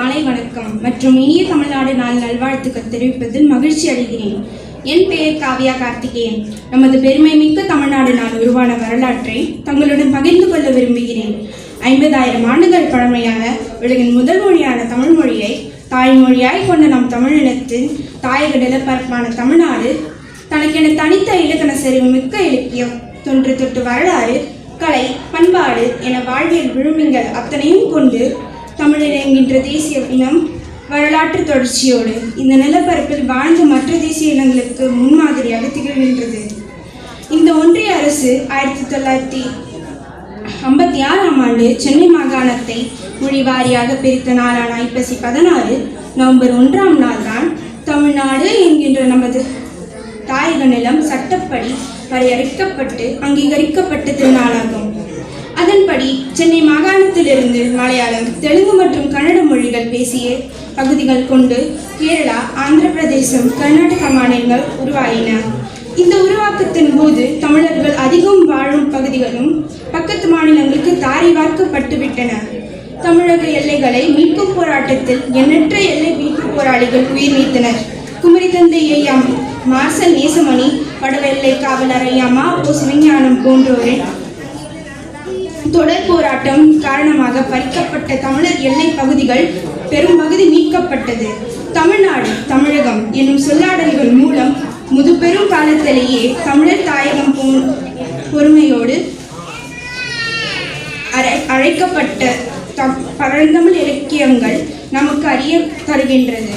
மாலை வணக்கம் மற்றும் இனிய தமிழ்நாடு நாள் நல்வாழ்த்துக்கள் தெரிவிப்பதில் மகிழ்ச்சி அடைகிறேன். என் பெயர் காவ்யா கார்த்திகேயன். நமது பெருமை மிக்க தமிழ்நாடு நாள் உருவான வரலாற்றை தங்களுடன் பகிர்ந்து கொள்ள விரும்புகிறேன். ஐம்பதாயிரம் ஆண்டுகள் பழமையான உலகின் முதல் மொழியான தமிழ் மொழியை தாய்மொழியாய் கொண்ட நம் தமிழினத்தின் தாயக நிலப்பரப்பான தமிழ்நாடு தனக்கென தனித்த இலக்கண செறிவு மிக்க இலக்கியம் தொன்று தொட்டு வரலாறு கலை பண்பாடு என வாழ்வியல் விழுமிங்கள் அத்தனையும் கொண்டு தமிழர் என்கின்ற தேசிய இனம் வரலாற்று தொடர்ச்சியோடு இந்த நிலப்பரப்பில் வாழ்ந்த மற்ற தேசிய இனங்களுக்கு முன்மாதிரியாக திகழ்கின்றது. இந்த ஒன்றிய அரசு ஆயிரத்தி தொள்ளாயிரத்தி ஐம்பத்தி ஆறாம் ஆண்டு சென்னை மாகாணத்தை மொழி வாரியாக பிரித்த நாளான ஐப்பசி பதினாறு நவம்பர் ஒன்றாம் நாள் தான் தமிழ்நாடு என்கின்ற நமது தாயக நிலம் சட்டப்படி வரையறுக்கப்பட்டு அங்கீகரிக்கப்பட்ட திருநாளாகும். சென்னை மாகாணத்திலிருந்து மலையாளம் தெலுங்கு மற்றும் கன்னட மொழிகள் பேசிய பகுதிகள் கொண்டு கேரளா ஆந்திர பிரதேசம் கர்நாடக மாநிலங்கள் உருவாயின. இந்த உருவாக்கத்தின் போது தமிழர்கள் அதிகம் வாழும் பகுதிகளும் பக்கத்து மாநிலங்களுக்கு தாரி வார்க்கப்பட்டுவிட்டன. தமிழக எல்லைகளை மீட்கும் போராட்டத்தில் எண்ணற்ற எல்லை மீட்பு போராளிகள் உயிர் நீத்தனர். குமரி தந்தை ஐயா மார்சல் நேசமணி வடவெல்லை காவலர் ஐயாமா ஓ. சிவஞானம் போன்றோரின் தொடர் போராட்டம் காரணமாக பறிக்கப்பட்ட தமிழர் எல்லை பகுதிகள் பெரும்பகுதி மீட்கப்பட்டது. தமிழ்நாடு தமிழகம் என்னும் சொல்லாடல்கள் மூலம் முதுபெரும் காலத்திலேயே தமிழர் தாயகம் போ- பொறுமையோடு அரை அழைக்கப்பட்ட பழந்தமிழ் இலக்கியங்கள் நமக்கு அறிய தருகின்றது.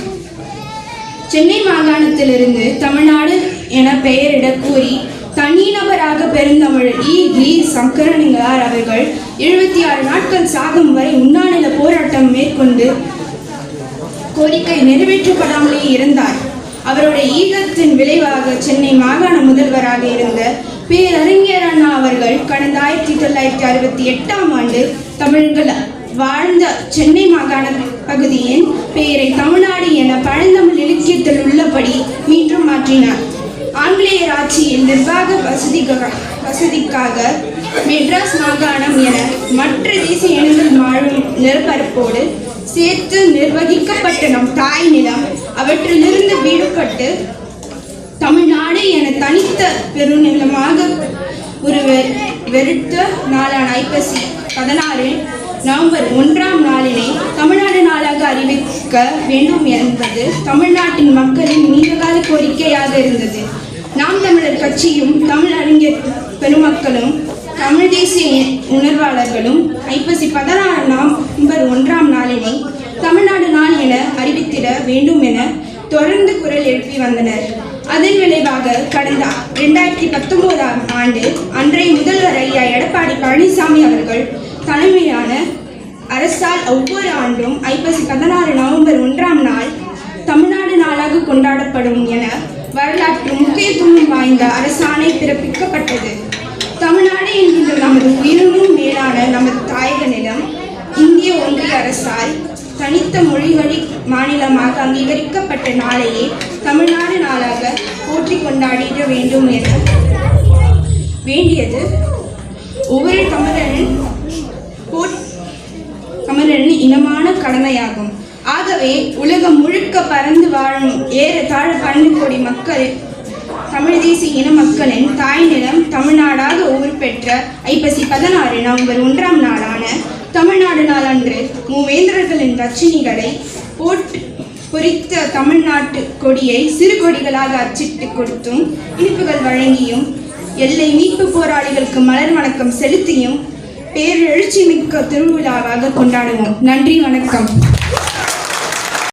சென்னை மாகாணத்திலிருந்து தமிழ்நாடு என பெயரிடக் கூறி தனிநபராக பெருந்தமிழ் இ. வி. சங்கரனிங்கார் அவர்கள் எழுபத்தி ஆறு நாட்கள் சாகும் வரை உண்ணாநில போராட்டம் மேற்கொண்டு கோரிக்கை நிறைவேற்றப்படாமலே இருந்தார். அவருடைய ஈகத்தின் விளைவாக சென்னை மாகாண முதல்வராக இருந்த பேரறிஞர் அண்ணா அவர்கள் கடந்த ஆயிரத்தி தொள்ளாயிரத்தி அறுபத்தி எட்டாம் ஆண்டு தமிழர்கள் வாழ்ந்த சென்னை மாகாண பகுதியின் பெயரை தமிழ்நாடு என பழந்தமிழ் இலக்கியத்தில் உள்ளபடி மீண்டும் மாற்றினார். ஆங்கிலேயர் ஆட்சியின் நிர்வாக வசதிக வசதிக்காக மெட்ராஸ் மாகாணம் என மற்ற தேசிய இனங்கள் வாழும் நிலப்பரப்போடு சேர்த்து நிர்வகிக்கப்பட்ட நம் தாய் நிலம். அவற்றிலிருந்து விடுபட்டு தமிழ்நாடு என தனித்த பெருநிலமாக ஒரு வெ- வெறுத்த நாளான ஐப்பசி பதினாறு நவம்பர் ஒன்றாம் நாளினை தமிழ்நாடு நாளாக அறிவிக்க வேண்டும் என்பது தமிழ்நாட்டின் மக்களின் நீண்டகால கோரிக்கையாக இருந்தது. நாம் தமிழர் கட்சியும் தமிழ் அறிஞர் பெருமக்களும் தமிழ் தேசிய உணர்வாளர்களும் ஐப்பசி பதினாறு நவம்பர் ஒன்றாம் நாளினை தமிழ்நாடு நாள் என அறிவித்திட வேண்டும் என தொடர்ந்து குரல் எழுப்பி வந்தனர். அதன் விளைவாக கடந்த இரண்டாயிரத்தி பத்தொன்பதாம் ஆண்டு அன்றைய முதல்வர் ஐயா எடப்பாடி பழனிசாமி அவர்கள் தலைமையான அரசால் ஒவ்வொரு ஆண்டும் ஐப்பசி பதினாறு நவம்பர் ஒன்றாம் நாள் தமிழ்நாடு நாளாக கொண்டாடப்படும் என வரலாற்று வாய்ந்த அரசாணை பிறப்பிக்கப்பட்டது. தமிழ்நாடு என்கின்ற நமது உயிரினும் மேலான நமது தாயக நிலம் இந்திய ஒன்றிய அரசால் தனித்த மொழிவழி மாநிலமாக அங்கீகரிக்கப்பட்ட நாளையே தமிழ்நாடு நாளாக போற்றி கொண்டாடிட வேண்டும் என வேண்டியது. ஒவ்வொரு தமிழனின் போற் தமிழனின் இனமான கடமையாகும். ஆகவே உலகம் முழுக்க பறந்து வாழும் ஏறத்தாழ பன்னெண்டு கோடி மக்கள் தமிழ் தேசிய இன மக்களின் தாய் நிலம் தமிழ்நாடாக பெற்ற ஐப்பசி பதினாறு நவம்பர் ஒன்றாம் நாளான தமிழ்நாடு நாளன்று மூவேந்தர்களின் ரச்சினிகளை போட்டு பொறித்த தமிழ்நாட்டு கொடியை சிறு கொடிகளாக அச்சிட்டு கொடுத்தும் இனிப்புகள் வழங்கியும் எல்லை மீட்பு போராளிகளுக்கு மலர் வணக்கம் செலுத்தியும் பேரெழுச்சி மிக்க திருவிழாவாக கொண்டாடுவோம். நன்றி வணக்கம்.